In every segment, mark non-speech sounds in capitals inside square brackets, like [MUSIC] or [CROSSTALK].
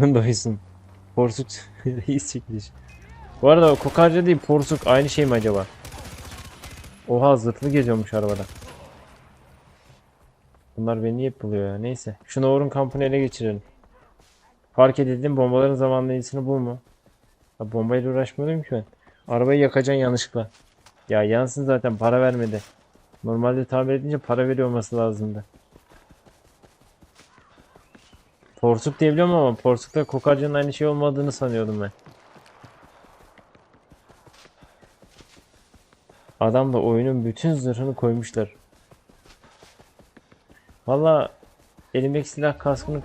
Doysun. Porsuk [LAUGHS] reis çekiliş. Bu arada o kokarca değil porsuk aynı şey mi acaba? Oha zırhlı geziyormuş arabada. Bunlar beni niye buluyor ya. Neyse. Şu Nour'un kampını ele geçirelim. Fark edildim bombaların zamanlayıcısını bul mu? Ya bombayla uğraşmıyordum ki ben. Arabayı yakacaksın yanlışlıkla. Ya yansın zaten para vermedi. Normalde tamir edince para veriyor olması lazımdı. Porsuk diye biliyorum ama Porsuk'ta kokarcanın aynı şey olmadığını sanıyordum ben. Adam da oyunun bütün zırhını koymuşlar. Valla elimdeki silah kaskını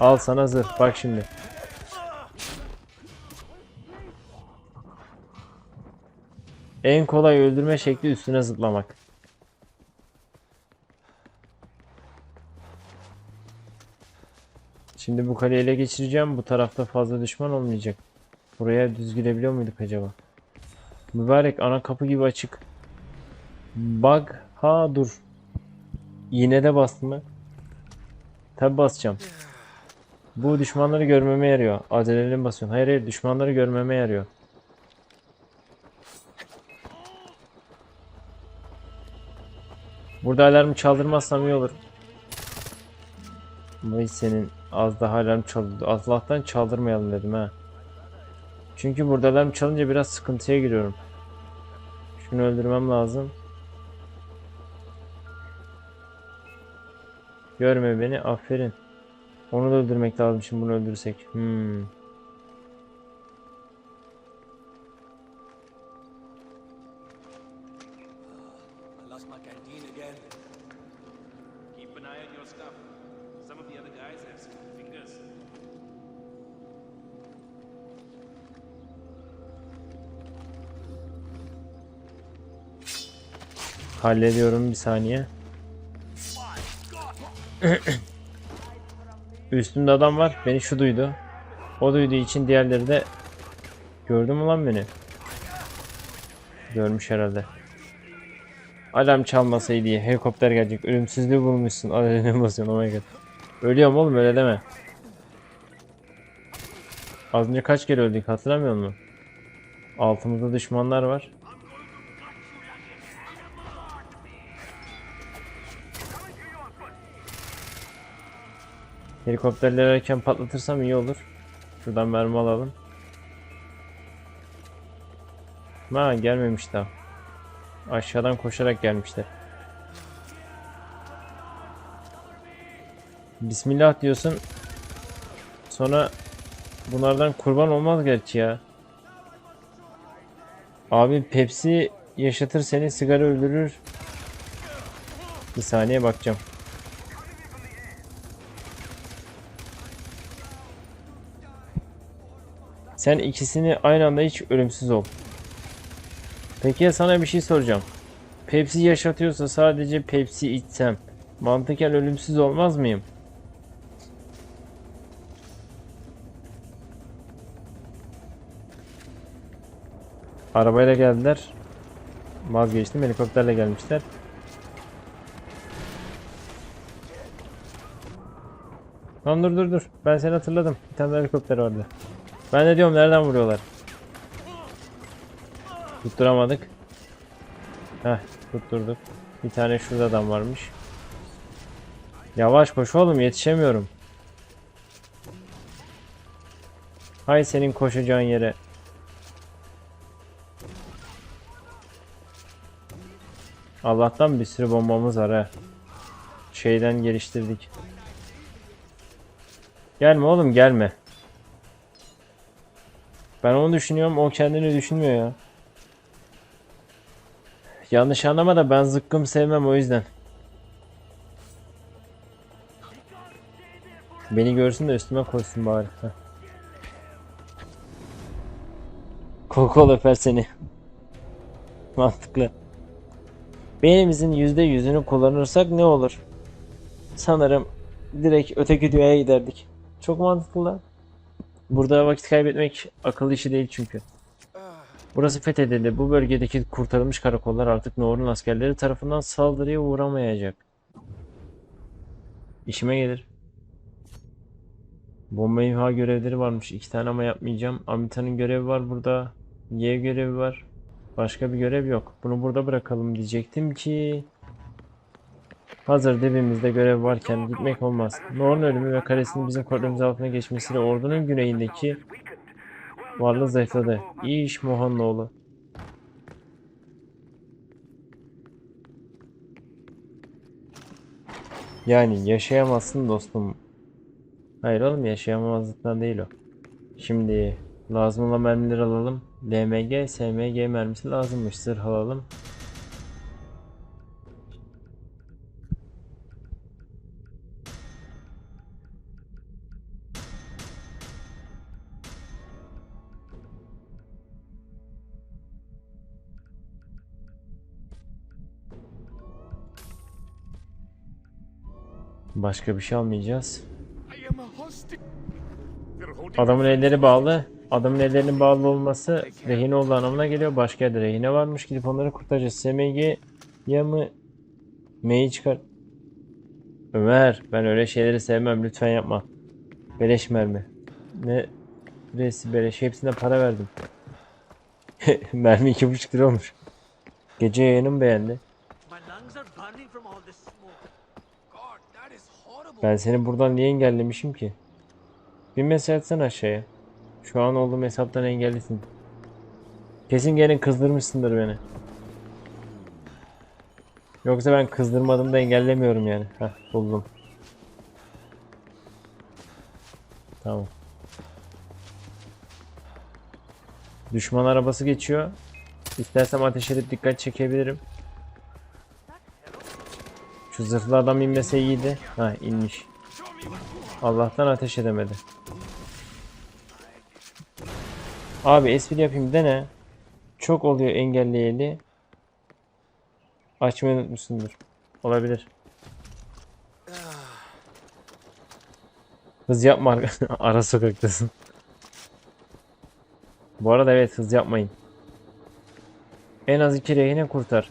Al sana zırh bak şimdi. En kolay öldürme şekli üstüne zıplamak. Şimdi bu kaleyi ele geçireceğim. Bu tarafta fazla düşman olmayacak. Buraya düz girebiliyor muyduk acaba? Mübarek ana kapı gibi açık. Bug. Ha dur. Yine de bastım ben. Tabi basacağım. Bu düşmanları görmeme yarıyor. Adrenalin basıyorsun. Hayır hayır düşmanları görmeme yarıyor. Burada alarmı çaldırmazsam iyi olur. Vay senin az daha alarm çaldı. Allah'tan çaldırmayalım dedim ha. Çünkü burada alarm çalınca biraz sıkıntıya giriyorum. Şunu öldürmem lazım. Görme beni. Aferin. Onu da öldürmek lazım şimdi bunu öldürsek. Hmm. Keep an eye on your stuff. Some of the other guys have small fingers. Hallediyorum bir saniye. [COUGHS] Üstümde adam var. Beni şu duydu. O duyduğu için diğerleri de gördü mü lan beni? Görmüş herhalde. Alarm çalmasaydı helikopter gelecek. Ölümsüzlüğü bulmuşsun. Adrenalin [LAUGHS] basıyorsun. Oh my god. Ölüyorum oğlum öyle deme. Az önce kaç kere öldük hatırlamıyor musun? Altımızda düşmanlar var. Helikopterleri erken patlatırsam iyi olur. Şuradan mermi alalım. Ha gelmemiş daha. Aşağıdan koşarak gelmişler. Bismillah diyorsun. Sonra bunlardan kurban olmaz gerçi ya. Abi Pepsi yaşatır seni sigara öldürür. Bir saniye bakacağım. Sen ikisini aynı anda hiç ölümsüz ol. Peki ya sana bir şey soracağım. Pepsi yaşatıyorsa sadece Pepsi içsem mantıken ölümsüz olmaz mıyım? Arabayla geldiler. Vazgeçtim. Helikopterle gelmişler. Lan dur dur dur. Ben seni hatırladım. Bir tane helikopter vardı. Ben de diyorum nereden vuruyorlar? Tutturamadık. Heh tutturduk. Bir tane şurada adam varmış. Yavaş koş oğlum yetişemiyorum. Hay senin koşacağın yere. Allah'tan bir sürü bombamız var ha. Şeyden geliştirdik. Gelme oğlum gelme. Ben onu düşünüyorum, o kendini düşünmüyor ya. Yanlış anlama da ben zıkkım sevmem o yüzden. Beni görsün de üstüme koysun bari. Heh. Kol kol öper seni. [LAUGHS] Mantıklı. Beynimizin yüzde yüzünü kullanırsak ne olur? Sanırım direkt öteki dünyaya giderdik. Çok mantıklı lan. Burada vakit kaybetmek akıllı işi değil çünkü. Burası fethedildi. Bu bölgedeki kurtarılmış karakollar artık Noor'un askerleri tarafından saldırıya uğramayacak. İşime gelir. Bomba imha görevleri varmış. iki tane ama yapmayacağım. Amita'nın görevi var burada. Y görevi var. Başka bir görev yok. Bunu burada bırakalım diyecektim ki Hazır dibimizde görev varken gitmek olmaz. Nor'un ölümü ve kalesinin bizim kontrolümüz altına geçmesiyle ordunun güneyindeki varlığı zayıfladı. İyi iş Mohanlıoğlu. Yani yaşayamazsın dostum. Hayır oğlum yaşayamamazlıktan değil o. Şimdi lazım olan mermileri alalım. LMG, SMG mermisi lazımmış. Zırh alalım. Başka bir şey almayacağız. Adamın elleri bağlı. Adamın ellerinin bağlı olması rehine olduğu anlamına geliyor. Başka yerde rehine varmış. Gidip onları kurtaracağız. SMG ya mı? M'yi çıkar. Ömer ben öyle şeyleri sevmem. Lütfen yapma. Beleş mermi. Ne? Resi beleş. Hepsine para verdim. [LAUGHS] mermi iki buçuk lira olmuş. Gece yayınım beğendi. Ben seni buradan niye engellemişim ki? Bir mesaj atsana aşağıya. Şu an olduğum hesaptan engellisin. Kesin gene kızdırmışsındır beni. Yoksa ben kızdırmadım da engellemiyorum yani. Heh buldum. Tamam. Düşman arabası geçiyor. İstersem ateş edip dikkat çekebilirim. Şu zırhlı adam inmese iyiydi. Ha inmiş. Allah'tan ateş edemedi. Abi espri yapayım dene. Çok oluyor engelleyeli. Açmayı unutmuşsundur. Olabilir. Hız yapma ar- [LAUGHS] ara sokaktasın. Bu arada evet hız yapmayın. En az iki rehine kurtar.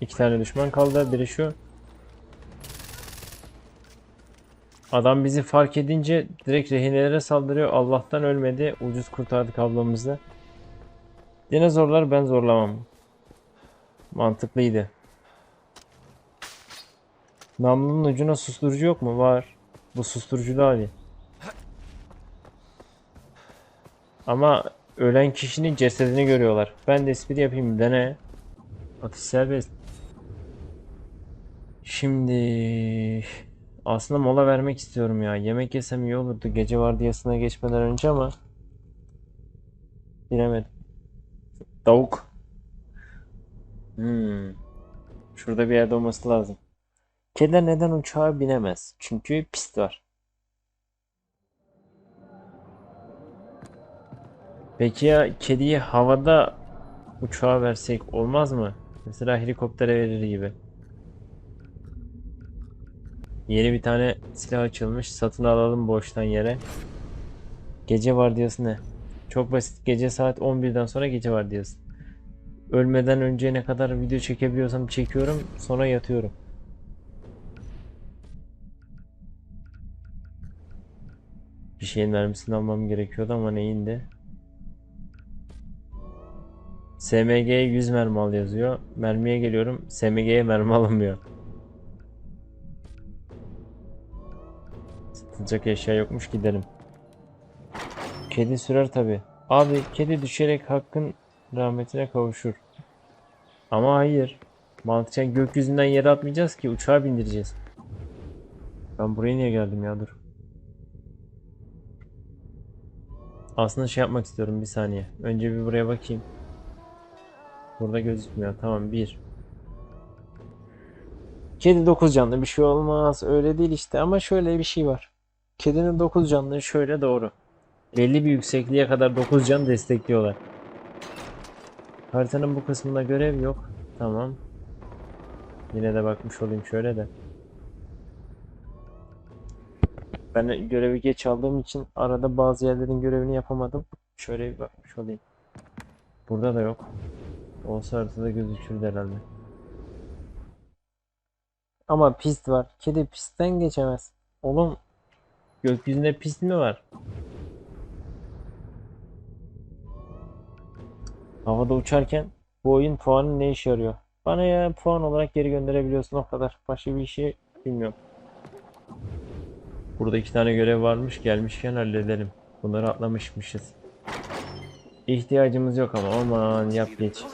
İki tane düşman kaldı. Biri şu. Adam bizi fark edince direkt rehinelere saldırıyor. Allah'tan ölmedi. Ucuz kurtardık ablamızı. Dinozorlar ben zorlamam. Mantıklıydı. Namlunun ucuna susturucu yok mu? Var. Bu susturucu da abi. Ama ölen kişinin cesedini görüyorlar. Ben de espri yapayım dene. Atış serbest. Şimdi aslında mola vermek istiyorum ya. Yemek yesem iyi olurdu gece vardiyasına geçmeden önce ama bilemedim. Tavuk. Hmm. Şurada bir yerde olması lazım. Kediler neden uçağa binemez? Çünkü pist var. Peki ya kediyi havada uçağa versek olmaz mı? Mesela helikoptere verir gibi. Yeni bir tane silah açılmış. Satın alalım boştan yere. Gece vardiyası ne? Çok basit. Gece saat 11'den sonra gece vardiyası. Ölmeden önce ne kadar video çekebiliyorsam çekiyorum. Sonra yatıyorum. Bir şeyin mermisini almam gerekiyordu ama neyin de? SMG'ye 100 mermi al yazıyor. Mermiye geliyorum. SMG'ye mermi alınmıyor. Satılacak eşya yokmuş gidelim. Kedi sürer tabi. Abi kedi düşerek hakkın rahmetine kavuşur. Ama hayır. Mantıken gökyüzünden yere atmayacağız ki uçağa bindireceğiz. Ben buraya niye geldim ya dur. Aslında şey yapmak istiyorum bir saniye. Önce bir buraya bakayım. Burada gözükmüyor. Tamam bir. Kedi 9 canlı bir şey olmaz. Öyle değil işte ama şöyle bir şey var. Kedinin 9 canlı şöyle doğru. Belli bir yüksekliğe kadar 9 can destekliyorlar. Haritanın bu kısmında görev yok. Tamam. Yine de bakmış olayım şöyle de. Ben görevi geç aldığım için arada bazı yerlerin görevini yapamadım. Şöyle bir bakmış olayım. Burada da yok. Olsa haritada gözükürdü herhalde. Ama pist var. Kedi pistten geçemez. Oğlum gökyüzünde pist mi var? Havada uçarken bu oyun puanı ne işe yarıyor? Bana ya puan olarak geri gönderebiliyorsun o kadar. Başka bir şey bilmiyorum. Burada iki tane görev varmış. Gelmişken halledelim. Bunları atlamışmışız. İhtiyacımız yok ama aman yap geç.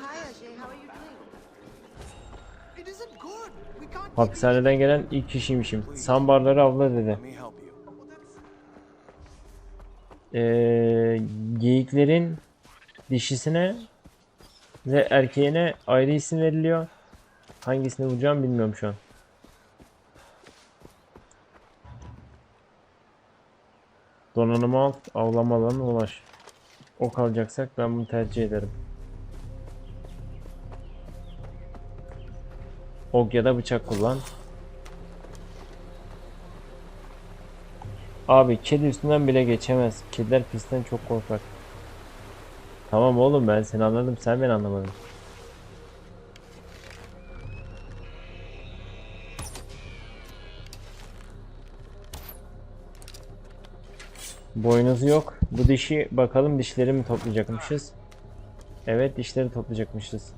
Hapishaneden gelen ilk kişiymişim. Sambarları avla dedi. Ee, geyiklerin dişisine ve erkeğine ayrı isim veriliyor. Hangisini vuracağım bilmiyorum şu an. Donanımı al, avlama alanına ulaş. Ok alacaksak ben bunu tercih ederim. Ok ya da bıçak kullan. Abi kedi üstünden bile geçemez. Kediler pistten çok korkar. Tamam oğlum ben seni anladım sen beni anlamadın. Boynuzu yok. Bu dişi bakalım dişleri mi toplayacakmışız? Evet dişleri toplayacakmışız.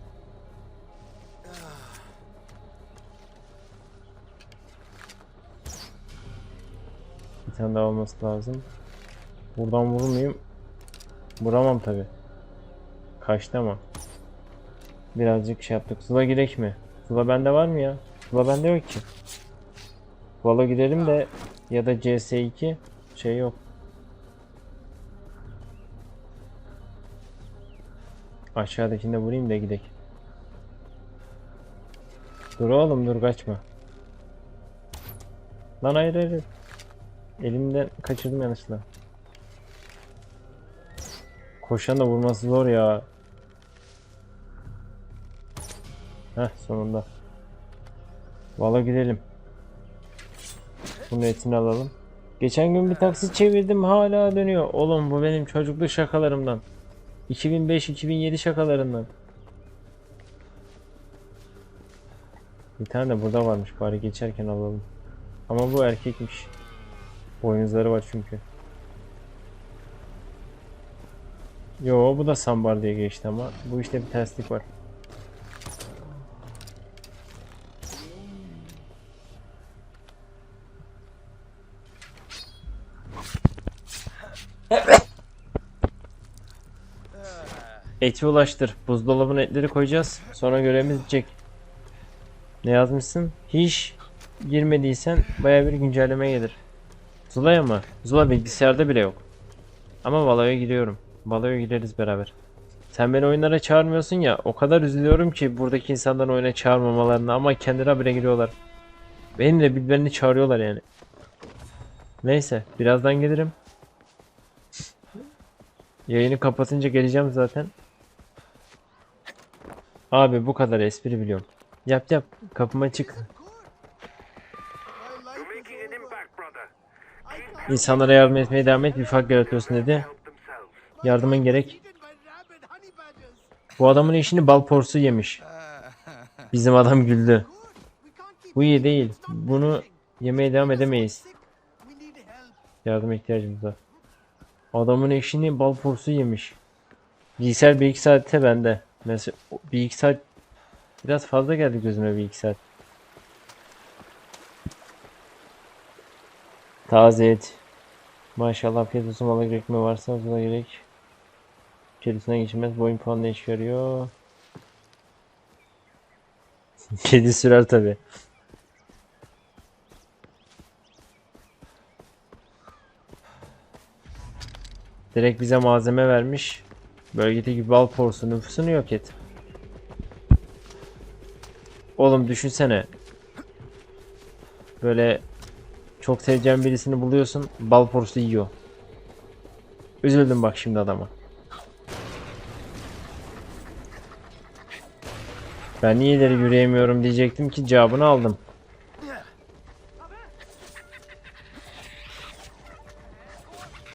Bir tane daha olması lazım. Buradan vurur? Vuramam tabi. Kaçtı ama. Birazcık şey yaptık. Sula girek mi? Sula bende var mı ya? Sula bende yok ki. Valla gidelim de ya da CS2 şey yok. Aşağıdakinde vurayım da gidek. Dur oğlum dur kaçma. Lan hayır hayır. Elimden kaçırdım yanlışlıkla. Koşan da vurması zor ya. Heh sonunda. Valla gidelim. Bunun etini alalım. Geçen gün bir taksi çevirdim hala dönüyor. Oğlum bu benim çocukluk şakalarımdan. 2005-2007 şakalarından. Bir tane de burada varmış bari geçerken alalım. Ama bu erkekmiş. Boynuzları var çünkü. Yo bu da sambar diye geçti ama bu işte bir terslik var. Eti ulaştır. Buzdolabına etleri koyacağız. Sonra görevimiz bitecek. Ne yazmışsın? Hiç girmediysen baya bir güncelleme gelir. Zula'ya mı? Zula bilgisayarda bile yok. Ama Valo'ya giriyorum. Valo'ya gireriz beraber. Sen beni oyunlara çağırmıyorsun ya. O kadar üzülüyorum ki buradaki insanların oyuna çağırmamalarına ama kendileri habire giriyorlar. Benim de birbirlerini çağırıyorlar yani. Neyse birazdan gelirim. Yayını kapatınca geleceğim zaten. Abi bu kadar espri biliyorum. Yap yap kapıma çık. İnsanlara yardım etmeye devam et bir fark yaratıyorsun dedi. Yardımın gerek. Bu adamın işini bal porsu yemiş. Bizim adam güldü. Bu iyi değil. Bunu yemeye devam edemeyiz. Yardıma ihtiyacımız var. Adamın eşini bal porsu yemiş. Bilgisayar bir iki saatte bende. Mesela bir iki saat biraz fazla geldi gözüme bir iki saat. Taze et. Maşallah afiyet olsun balık ekmeği varsa buna gerek. Kedisine geçilmez boyun puanına iş yarıyor. [LAUGHS] Kedi sürer tabi. Direkt bize malzeme vermiş. Bölgedeki bal porsu nüfusunu yok et. Oğlum düşünsene. Böyle çok seveceğin birisini buluyorsun. Bal porsu yiyor. Üzüldüm bak şimdi adama. Ben niye ileri yürüyemiyorum diyecektim ki cevabını aldım.